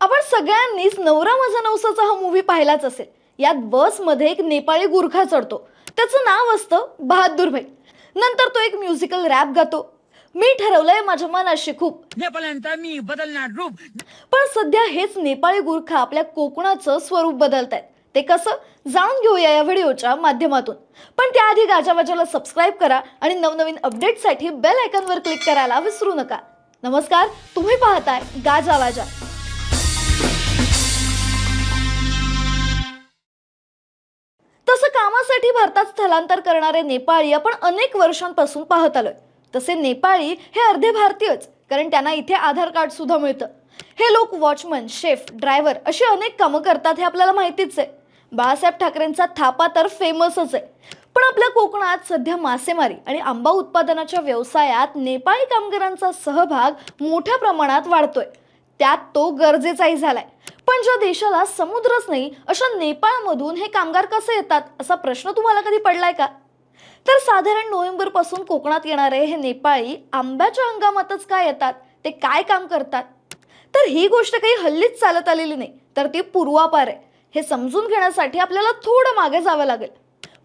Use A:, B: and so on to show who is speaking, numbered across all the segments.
A: आपण सगळ्यांनीच नवरा माझा नवसाचा हा मूवी पाहिलाच असेल. यात बसमध्ये एक नेपाळी गुरखा चढतो. त्याचं नाव असतं बहादूर भाई. नंतर तो एक म्युझिकल रॅप गातो. मी ठरवलंय माझ्या मनाशी खूप.
B: मी बदलणार रूप.
A: पण सध्या हेच नेपाळी गुरखा आपल्या कोकणाचं स्वरूप बदलतायत. ते कसं? जाणून घेऊया या व्हिडिओच्या माध्यमातून. पण त्याआधी गाजावाजाला सबस्क्राईब करा आणि नवनवीन अपडेटसाठी बेल आयकॉनवर क्लिक करायला विसरू नका. नमस्कार तुम्ही पाहताय गाजावाजा तसं कामासाठी भारतात स्थलांतर करणारे नेपाळी आपण अनेक वर्षांपासून पाहत आलोय. तसे नेपाळी हे अर्धे भारतीयच कारण त्यांना इथे आधार कार्ड सुद्धा मिळतं. हे लोक वॉचमन शेफ ड्रायव्हर अशी अनेक कामं करतात हे आपल्याला माहितीच आहे. बाळासाहेब ठाकरेंचा थापा तर फेमसच आहे. पण आपल्या कोकणात सध्या मासेमारी आणि आंबा उत्पादनाच्या व्यवसायात नेपाळी कामगारांचा सहभाग मोठ्या प्रमाणात वाढतोय. त्यात तो गरजेचाही झालाय. पण ज्या देशाला समुद्रच नाही अशा नेपाळमधून हे कामगार कसे येतात असा प्रश्न तुम्हाला कधी पडलाय का? तर साधारण नोव्हेंबरपासून कोकणात येणारे हे नेपाळी आंब्याच्या हंगामातच काय येतात? ते काय काम करतात? तर ही गोष्ट काही हल्लीच चालत आलेली नाही तर ती पूर्वापार आहे. हे समजून घेण्यासाठी आपल्याला थोडं मागे जावं लागेल.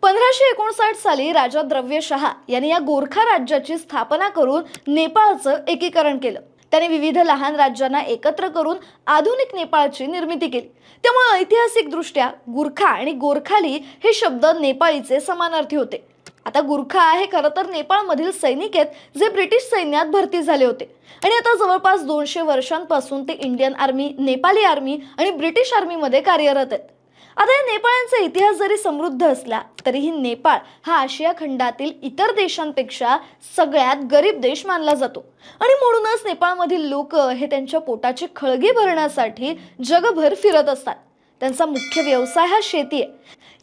A: पंधराशे एकोणसाठ साली राजा द्रव्य शहा यांनी या गोरखा राज्याची स्थापना करून नेपाळचं एकीकरण केलं. त्याने विविध लहान राज्यांना एकत्र करून आधुनिक नेपाळची निर्मिती केली. त्यामुळे ऐतिहासिकदृष्ट्या गुरखा आणि गोरखाली हे शब्द नेपाळीचे समानार्थी होते. आता गुरखा हे खरं तर नेपाळमधील सैनिक आहेत जे ब्रिटिश सैन्यात भरती झाले होते. आणि आता जवळपास दोनशे वर्षांपासून ते इंडियन आर्मी नेपाली आर्मी आणि ब्रिटिश आर्मीमध्ये कार्यरत आहेत. आता या नेपाळांचा इतिहास जरी समृद्ध असला तरीही नेपाळ हा आशिया खंडातील इतर देशांपेक्षा सगळ्यात गरीब देश मानला जातो. आणि म्हणूनच नेपाळमधील लोक हे त्यांच्या पोटाची खळगी भरण्यासाठी जगभर फिरत असतात. त्यांचा मुख्य व्यवसाय हा शेती आहे.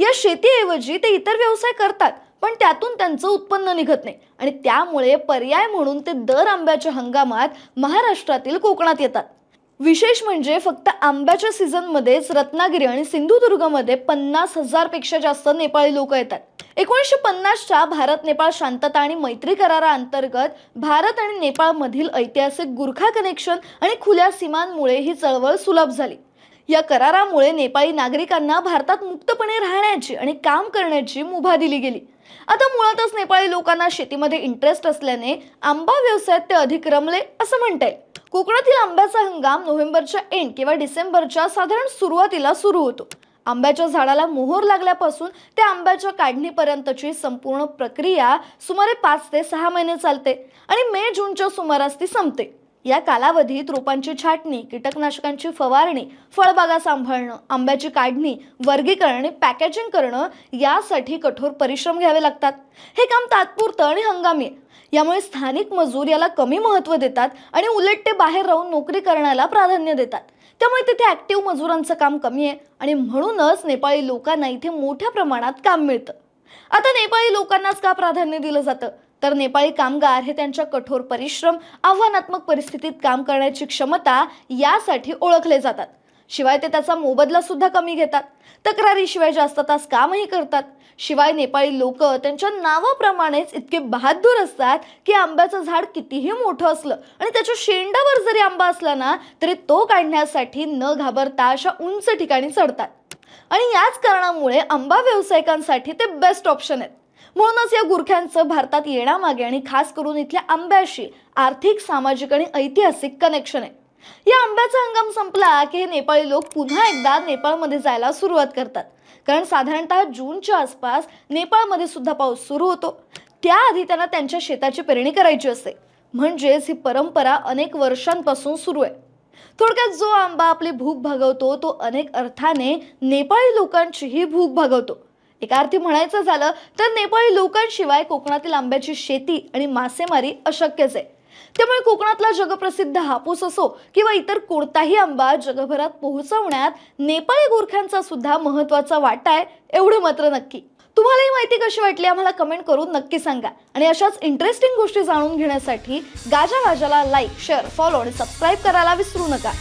A: या शेतीऐवजी ते इतर व्यवसाय करतात पण त्यातून त्यांचं उत्पन्न निघत नाही. आणि त्यामुळे पर्याय म्हणून ते दर आंब्याच्या हंगामात महाराष्ट्रातील कोकणात येतात. विशेष म्हणजे फक्त आंब्याच्या सीझनमध्येच रत्नागिरी आणि सिंधुदुर्गमध्ये पन्नास हजारपेक्षा जास्त नेपाळी लोक येतात. एकोणीसशे पन्नासच्या भारत नेपाळ शांतता आणि मैत्री कराराअंतर्गत भारत आणि नेपाळमधील ऐतिहासिक गुरखा कनेक्शन आणि खुल्या सीमांमुळे ही चळवळ सुलभ झाली. या करारामुळे नेपाळी नागरिकांना भारतात मुक्तपणे राहण्याची आणि काम करण्याची मुभा दिली गेली. आता मुळातच नेपाळी लोकांना शेतीमध्ये इंटरेस्ट असल्याने आंबा व्यवसायात ते अधिक रमले असं म्हणता येईल. कोकणातील आंब्याचा हंगाम नोव्हेंबरच्या एंड किंवा डिसेंबरच्या साधारण सुरुवातीला सुरू होतो. आंब्याच्या झाडाला मोहर लागल्यापासून ते आंब्याच्या काढणीपर्यंतची संपूर्ण प्रक्रिया सुमारे पाच ते सहा महिने चालते आणि मे जूनच्या सुमारास ती संपते. या कालावधीत रोपांची छाटणी कीटकनाशकांची फवारणी फळबागा सांभाळणं आंब्याची काढणी वर्गीकरण पॅकेजिंग करणं यासाठी कठोर परिश्रम घ्यावे लागतात. हे काम तात्पुरतं आणि हंगामी. यामुळे स्थानिक मजूर याला कमी महत्त्व देतात आणि उलट ते बाहेर राहून नोकरी करण्याला प्राधान्य देतात. त्यामुळे तिथे ॲक्टिव्ह मजुरांचं काम कमी आहे आणि म्हणूनच नेपाळी लोकांना इथे मोठ्या प्रमाणात काम मिळतं. आता नेपाळी लोकांनाच का प्राधान्य दिलं जातं? तर नेपाळी कामगार हे त्यांच्या कठोर परिश्रम आव्हानात्मक परिस्थितीत काम करण्याची क्षमता यासाठी ओळखले जातात. शिवाय ते त्याचा मोबदला सुद्धा कमी घेतात. तक्रारीशिवाय जास्त तास कामही करतात. शिवाय नेपाळी लोक त्यांच्या नावाप्रमाणेच इतके बहादूर असतात की आंब्याचं झाड कितीही मोठं असलं आणि त्याच्या शेंडावर जरी आंबा असला ना तरी तो काढण्यासाठी न घाबरता अशा उंच ठिकाणी चढतात. आणि याच कारणामुळे आंबा व्यावसायिकांसाठी ते बेस्ट ऑप्शन आहेत. म्हणूनच या गुरख्यांचं भारतात येण्यामागे आणि खास करून इथल्या आंब्याशी आर्थिक सामाजिक आणि ऐतिहासिक कनेक्शन आहे. या आंब्याचा हंगाम संपला की हे नेपाळी लोक पुन्हा एकदा नेपाळमध्ये जायला सुरुवात करतात. कारण साधारणतः जूनच्या आसपास नेपाळमध्ये सुद्धा पाऊस सुरू होतो. त्याआधी त्यांना त्यांच्या शेताची पेरणी करायची असते. म्हणजेच ही परंपरा अनेक वर्षांपासून सुरू आहे. थोडक्यात जो आंबा आपली भूक भागवतो तो अनेक अर्थाने नेपाळी लोकांचीही भूक भागवतो. एका अर्थी म्हणायचं झालं तर नेपाळी लोकांशिवाय कोकणातील आंब्याची शेती आणि मासेमारी अशक्यच आहे. त्यामुळे कोकणातला जगप्रसिद्ध हापूस असो किंवा इतर कोणताही आंबा जगभरात पोहोचवण्यात नेपाळी गोरख्यांचा सुद्धा महत्त्वाचा वाटा आहे एवढं मात्र नक्की. तुम्हाला ही माहिती कशी वाटली आम्हाला कमेंट करून नक्की सांगा. आणि अशाच इंटरेस्टिंग गोष्टी जाणून घेण्यासाठी गाजा गाजाला लाईक शेअर फॉलो आणि सबस्क्राईब करायला विसरू नका.